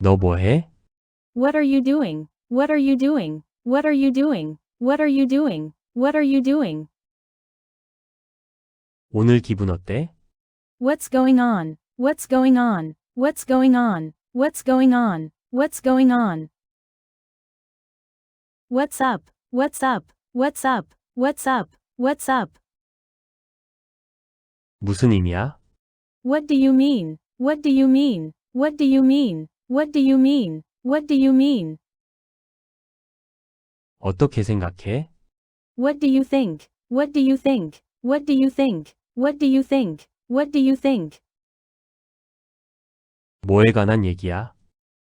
너 뭐해? What are you doing? What are you doing? What are you doing? What are you doing? What are you doing? 오늘 기분 어때? What's going on? What's going on? What's going on? What's going on? What's going on? What's up? What's up? What's up? What's up? What's up? 무슨 의미야? What do you mean? What do you mean? What do you mean? What do you mean? What do you mean? 어떻게 생각해? What do you think? What do you think? What do you think? What do you think? What do you think? 뭐에 관한 얘기야?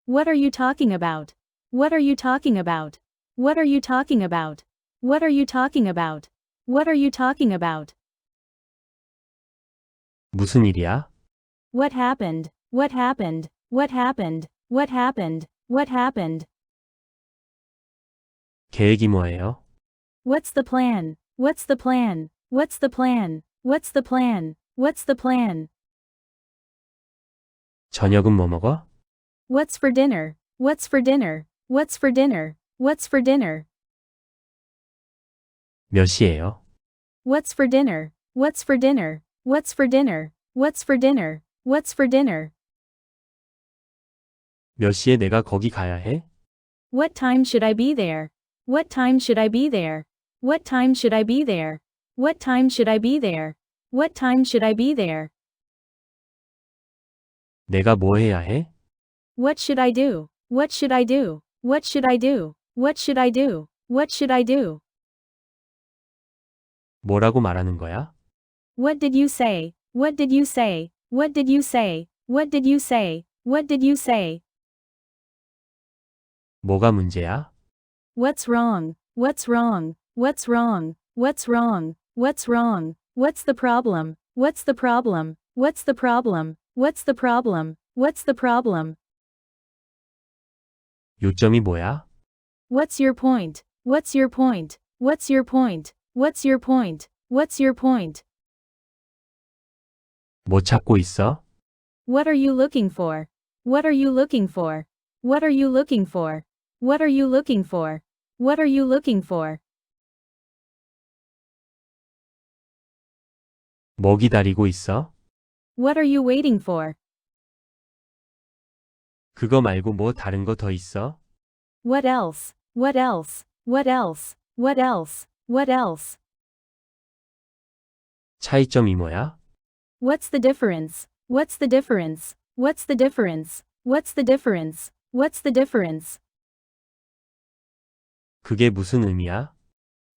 What are you talking about? What are you talking about? What are you talking about? What are you talking about? What are you talking about? 무슨 일이야? What happened? What happened? What happened? What happened? What happened? 계획이 뭐예요? What's the plan? What's the plan? What's the plan? What's the plan? What's the plan? 저녁은 뭐 먹어? What's for dinner? What's for dinner? What's for dinner? What's for dinner? 몇 시예요? What's for dinner? What's for dinner? What's for dinner? What's for dinner? What's for dinner? 몇 시에 내가 거기 가야 해? What time should I be there? What time should I be there? What time should I be there? What time should I be there? What time should I be there? 내가 뭐 해야 해? What should I do? What should I do? What should I do? What should I do? What should I do? 뭐라고 말하는 거야? What did you say? What did you say? What did you say? What did you say? What did you say? 뭐가 문제야? What's wrong? What's wrong? What's wrong? What's wrong? What's wrong? What's the problem? What's the problem? What's the problem? What's the problem? What's the problem? 요점이 뭐야? What's your point? What's your point? What's your point? What's your point? What's your point? 뭐 찾고 있어? What are you looking for? What are you looking for? What are you looking for? What are you looking for? What are you looking for? 뭐 기다리고 있어? What are you waiting for? 그거 말고 뭐 다른 거 더 있어? What else? What else? What else? What else? What else? 차이점이 뭐야? What's the difference? What's the difference? What's the difference? What's the difference? What's the difference? 그게 무슨 의미야?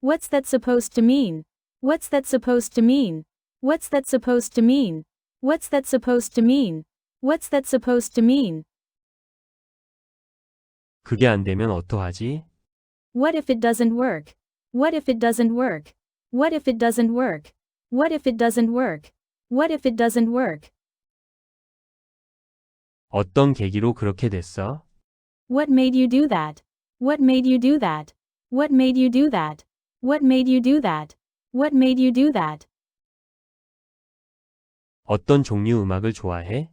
What's that supposed to mean? What's that supposed to mean? What's that supposed to mean? What's that supposed to mean? What's that supposed to mean? 그게 안 되면 어떡하지? What if it doesn't work? What if it doesn't work? What if it doesn't work? What if it doesn't work? What if it doesn't work? 어떤 계기로 그렇게 됐어? What made you do that? What made you do that? What made you do that? What made you do that? What made you do that? 어떤 종류 음악을 좋아해?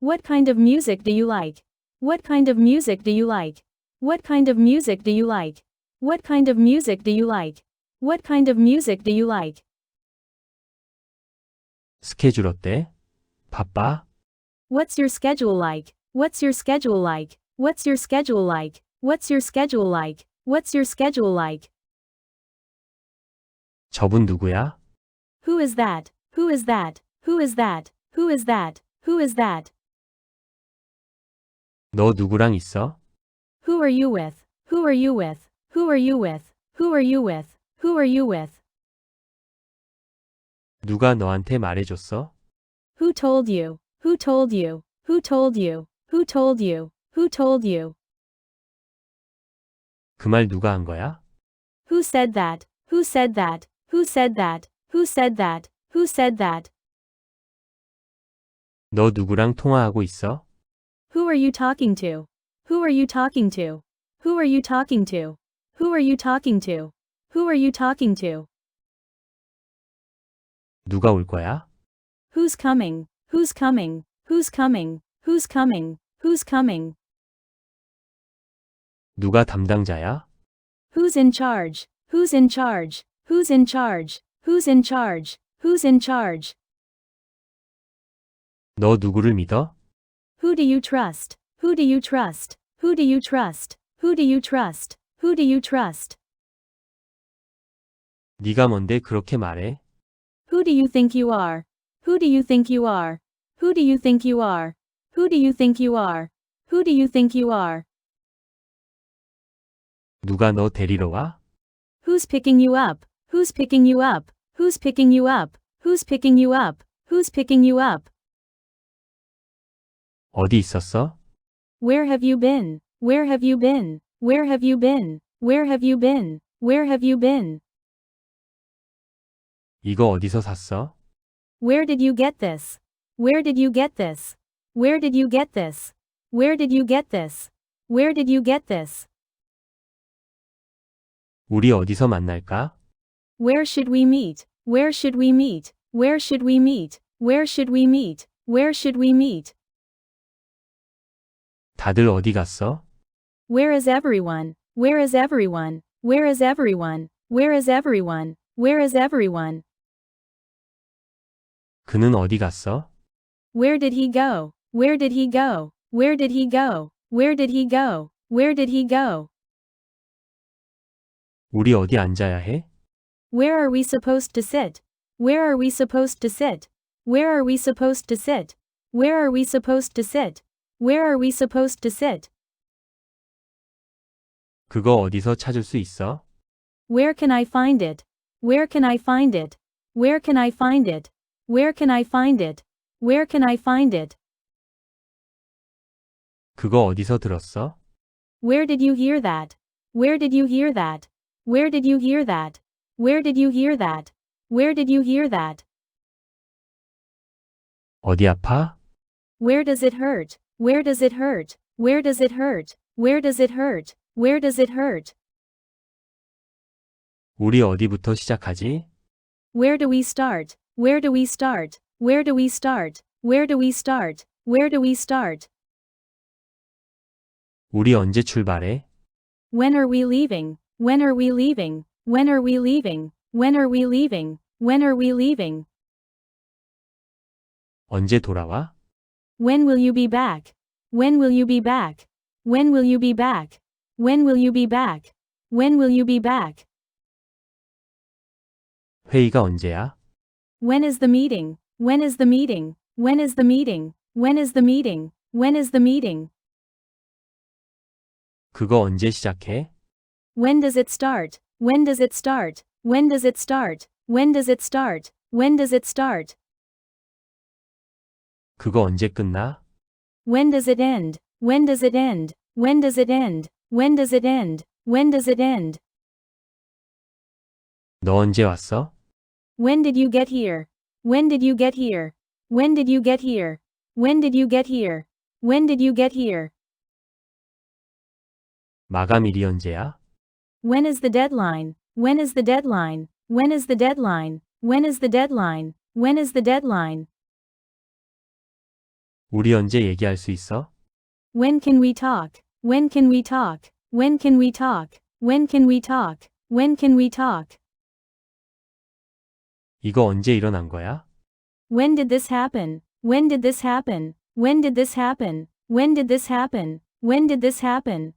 What kind of music do you like? What kind of music do you like? What kind of music do you like? What kind of music do you like? What kind of music do you like? 스케줄 어때? 바빠? What's your schedule like? What's your schedule like? What's your schedule like? What's your schedule like? What's your schedule like? 저분 누구야? Who is that? Who is that? Who is that? Who is that? Who is that? 너 누구랑 있어? Who are you with? Who are you with? Who are you with? Who are you with? Who are you with? 누가 너한테 말해줬어? Who told you? Who told you? Who told you? Who told you? Who told you? 그 말 누가 한 거야? Who said that? Who said that? Who said that? Who said that? Who said that? 너 누구랑 통화하고 있어? Who are you talking to? Who are you talking to? Who are you talking to? Who are you talking to? Who are you talking to? 누가 올 거야? Who's coming? Who's coming? Who's coming? Who's coming? Who's coming? Who's coming? 누가 담당자야? Who's in charge? Who's in charge? Who's in charge? Who's in charge? Who's in charge? 너 누구를 믿어? Who do you trust? Who do you trust? Who do you trust? Who do you trust? Who do you trust? 네가 뭔데 그렇게 말해? Who do you think you are? Who do you think you are? Who do you think you are? Who do you think you are? Who do you think you are? 누가 너 데리러 와? Who's picking you up? Who's picking you up? Who's picking you up? Who's picking you up? Who's picking you up? 어디 있었어? Where have you been? Where have you been? Where have you been? Where have you been? Where have you been? 이거 어디서 샀어? Where did you get this? Where did you get this? Where did you get this? Where did you get this? Where did you get this? 우리 어디서 만날까? Where should we meet? Where should we meet? Where should we meet? Where should we meet? Where should we meet? 다들 어디 갔어? Where is everyone? Where is everyone? Where is everyone? Where is everyone? Where is everyone? 그는 어디 갔어? Where did he go? Where did he go? Where did he go? Where did he go? Where did he go? 우리 어디 앉아야 해? Where are we supposed to sit? Where are we supposed to sit? Where are we supposed to sit? Where are we supposed to sit? Where are we supposed to sit? 그거 어디서 찾을 수 있어? Where can I find it? Where can I find it? Where can I find it? Where can I find it? Where can I find it? 그거 어디서 들었어? Where did you hear that? Where did you hear that? Where did you hear that? Where did you hear that? Where did you hear that? 어디 아파? Where does it hurt? Where does it hurt? Where does it hurt? Where does it hurt? Where does it hurt? 우리 어디부터 시작하지? Where do we start? Where do we start? Where do we start? Where do we start? Where do we start? 우리 언제 출발해? When are we leaving? When are we leaving? When are we leaving? When are we leaving? When are we leaving? 언제 돌아와? When will you be back? When will you be back? When will you be back? When will you be back? When will you be back? 회의가 언제야? When is the meeting? When is the meeting? When is the meeting? When is the meeting? When is the meeting? 그거 언제 시작해? When does it start? When does it start? When does it start? When does it start? When does it start? 그거 언제 끝나? When does it end? When does it end? When does it end? When does it end? When does it end? 너 언제 왔어? When did you get here? When did you get here? When did you get here? When did you get here? When did you get here? 마감일이 언제야? When is the deadline? When is the deadline? When is the deadline? When is the deadline? When is the deadline? 우리 언제 얘기할 수 있어? When can we talk? When can we talk? When can we talk? When can we talk? When can we talk? 이거 언제 일어난 거야? When did this happen? When did this happen? When did this happen? When did this happen? When did this happen?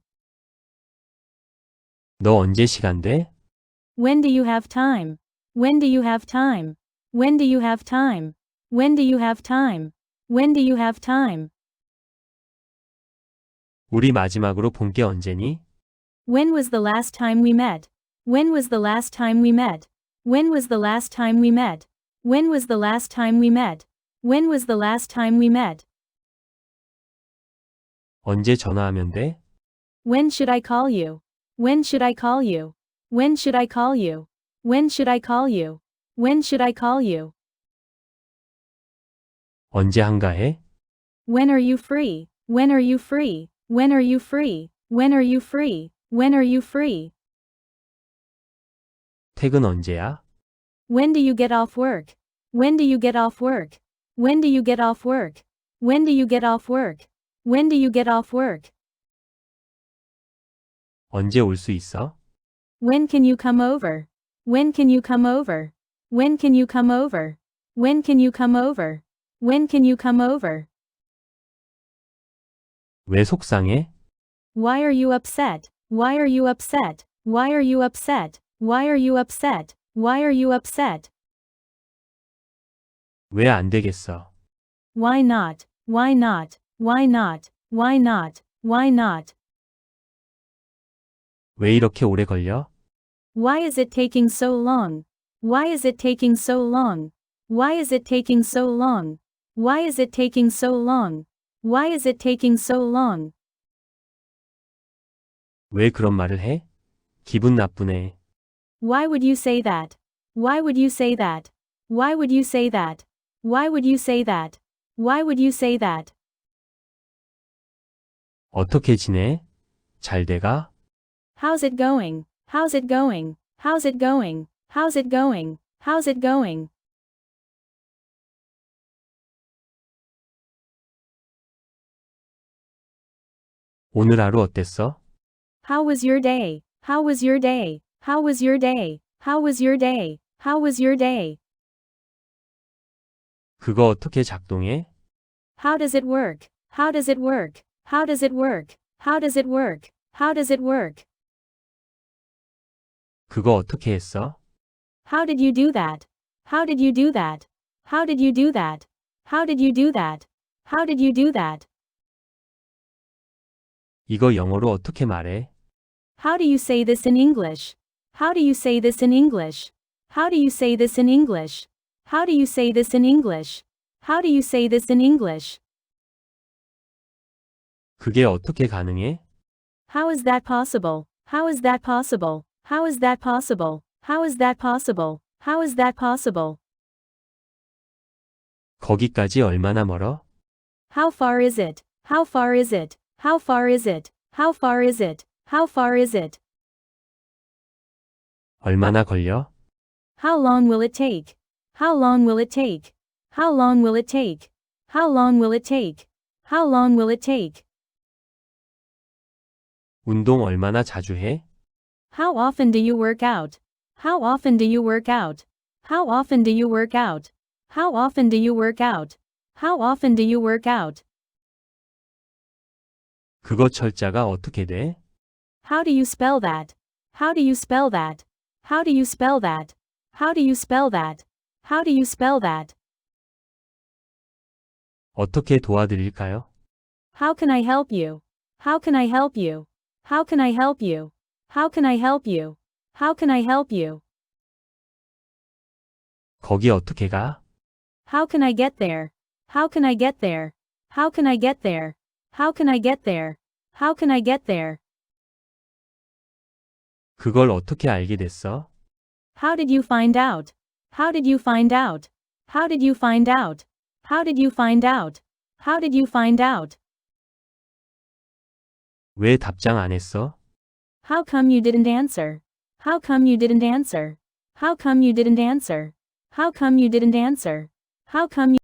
너 언제 시간 돼? When do you have time? When do you have time? When do you have time? When do you have time? When do you have time? 우리 마지막으로 본 게 언제니? When was the last time we met? When was the last time we met? When was the last time we met? When was the last time we met? When was the last time we met? 언제 전화하면 돼? When should I call you? When should I call you? When should I call you? When should I call you? When should I call you? 언제 한가해? When are you free? When are you free? When are you free? When are you free? When are you free? 퇴근 언제야? When do you get off work? When do you get off work? When do you get off work? When do you get off work? When do you get off work? 언제 올 수 있어? When can you come over? When can you come over? When can you come over? When can you come over? When can you come over? 왜 속상해? Why are you upset? Why are you upset? Why are you upset? Why are you upset? Why are you upset? 왜 안 되겠어? Why not? Why not? Why not? Why not? Why not? 왜 이렇게 오래 걸려? Why is it taking so long? Why is it taking so long? Why is it taking so long? Why is it taking so long? Why is it taking so long? 왜 그런 말을 해? 기분 나쁘네. Why would you say that? Why would you say that? Why would you say that? Why would you say that? Why would you say that? 어떻게 지내? 잘 돼가? How's it going? How's it going? How's it going? How's it going? How's it going? 오늘 하루 어땠어? How was your day? How was your day? How was your day? How was your day? How was your day? 그거 어떻게 작동해? How does it work? How does it work? How does it work? How does it work? How does it work? 그거 어떻게 했어? How did you do that? How did you do that? How did you do that? How did you do that? How did you do that? 이거 영어로 어떻게 말해? How do you say this in English? How do you say this in English? How do you say this in English? How do you say this in English? How do you say this in English? 그게 어떻게 가능해? How is that possible? How is that possible? How is that possible? How is that possible? How is that possible? 거기까지 얼마나 멀어? How far is it? How far is it? How far is it? How far is it? How far is it? 얼마나 걸려? How long will it take? How long will it take? How long will it take? How long will it take? How long will it take? 운동 얼마나 자주 해? How often do you work out? How often do you work out? How often do you work out? How often do you work out? How often do you work out? 그거 철자가 어떻게 돼? How do you spell that? How do you spell that? How do you spell that? How do you spell that? How do you spell that? 어떻게 도와드릴까요? How can I help you? How can I help you? How can I help you? How can I help you? How can I help you? 거기 어떻게 가? How can I get there? How can I get there? How can I get there? How can I get there? How can I get there? 그걸 어떻게 알게 됐어? How did you find out? How did you find out? How did you find out? How did you find out? How did you find out? 왜 답장 안 했어? How come you didn't answer? How come you didn't answer? How come you didn't answer? How come you didn't answer? How come you